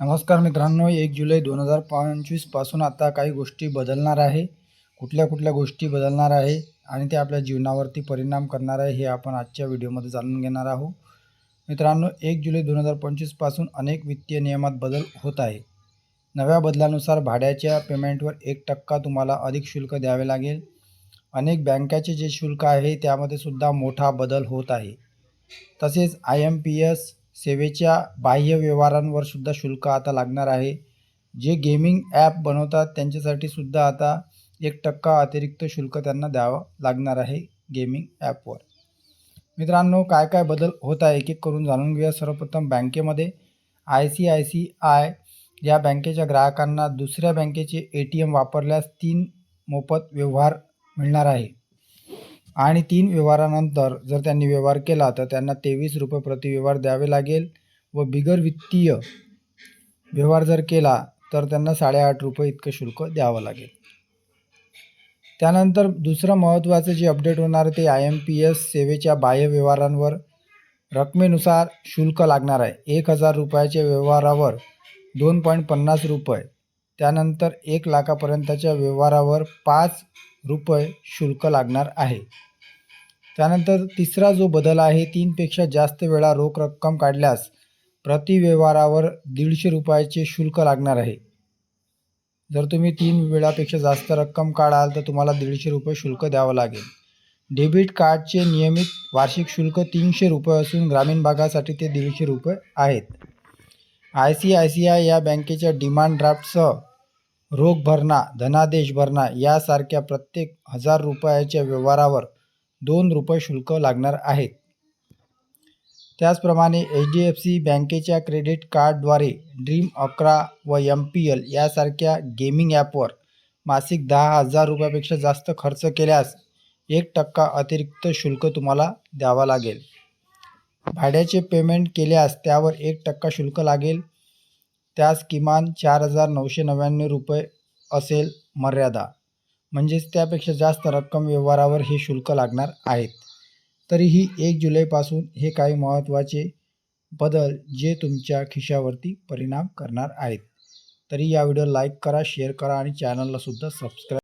नमस्कार मित्रांनो एक जुलै दोन हजार पंचवीसपासून आता काही गोष्टी बदलणार आहे. कुठल्या कुठल्या गोष्टी बदलणार आहे आणि ते आपल्या जीवनावरती परिणाम करणार आहे हे आपण आजच्या व्हिडिओमध्ये जाणून घेणार आहोत. मित्रांनो एक जुलै दोन हजार पंचवीसपासून अनेक वित्तीय नियमात बदल होत आहे. नव्या बदलानुसार भाड्याच्या पेमेंटवर एक टक्का तुम्हाला अधिक शुल्क द्यावे लागेल. अनेक बँकाचे जे शुल्क आहे त्यामध्ये सुद्धा मोठा बदल होत आहे. तसेच आय एम पी एस सेवेच्या बाह्य व्यवहारांवर सुद्धा शुल्क आता लागणार आहे. जे गेमिंग ॲप बनवतात त्यांच्यासाठी सुद्धा आता एक टक्का अतिरिक्त शुल्क त्यांना द्यावं लागणार आहे गेमिंग ॲपवर. मित्रांनो काय काय बदल होत आहे एक एक करून जाणून घेऊया. सर्वप्रथम बँकेमध्ये I C I C I या बँकेच्या ग्राहकांना दुसऱ्या बँकेचे ए टी एम वापरल्यास तीन मोफत व्यवहार मिळणार आहे. आणि तीन व्यवहारानंतर जर त्यांनी व्यवहार केला तर त्यांना तेवीस रुपये प्रति व्यवहार द्यावे लागेल व बिगर वित्तीय व्यवहार जर केला तर त्यांना साडेआठ रुपये इतकं शुल्क द्यावं लागेल. त्यानंतर दुसरं महत्त्वाचं जे अपडेट होणार ते आय एम पी एस सेवेच्या बाह्य व्यवहारांवर रकमेनुसार शुल्क लागणार आहे. एक हजार रुपयाच्या व्यवहारावर दोन पॉईंट पन्नास रुपये त्यानंतर एक लाखापर्यंतच्या व्यवहारावर पाच रुपये शुल्क लागणार आहे. त्यानंतर तिसरा जो बदल आहे तीनपेक्षा जास्त वेळा रोख रक्कम काढल्यास प्रति व्यवहारावर दीडशे रुपयाचे शुल्क लागणार आहे. जर तुम्ही तीन वेळापेक्षा जास्त रक्कम काढाल तर तुम्हाला दीडशे रुपये शुल्क द्यावं लागेल. डेबिट कार्डचे नियमित वार्षिक शुल्क तीनशे रुपये असून ग्रामीण भागासाठी ते दीडशे रुपये आहेत. I C I C I या बँकेच्या डिमांड ड्राफ्टसह रोख भरणा धनादेश भरणा यासारख्या प्रत्येक हजार रुपयाच्या व्यवहारावर दोन रुपये शुल्क लागणार आहेत. त्याचप्रमाणे एच डी एफ सी बँकेच्या क्रेडिट कार्डद्वारे ड्रीम अकरा व एम पी एल यासारख्या गेमिंग ॲपवर मासिक दहा हजार रुपयापेक्षा जास्त खर्च केल्यास एक टक्का अतिरिक्त शुल्क तुम्हाला द्यावा लागेल. भाड्याचे पेमेंट केल्यास त्यावर एक टक्का शुल्क लागेल. त्यास किमान चार हजार नऊशे नव्याण्णव रुपये असेल मर्यादा. म्हणजेच त्यापेक्षा जास्त रक्कम व्यवहारावर हे शुल्क लागणार आहेत. तरीही एक जुलैपासून हे काही महत्त्वाचे बदल जे तुमच्या खिशावरती परिणाम करणार आहेत. तरी या व्हिडिओ लाईक करा शेअर करा आणि चॅनलला सुद्धा सबस्क्राईब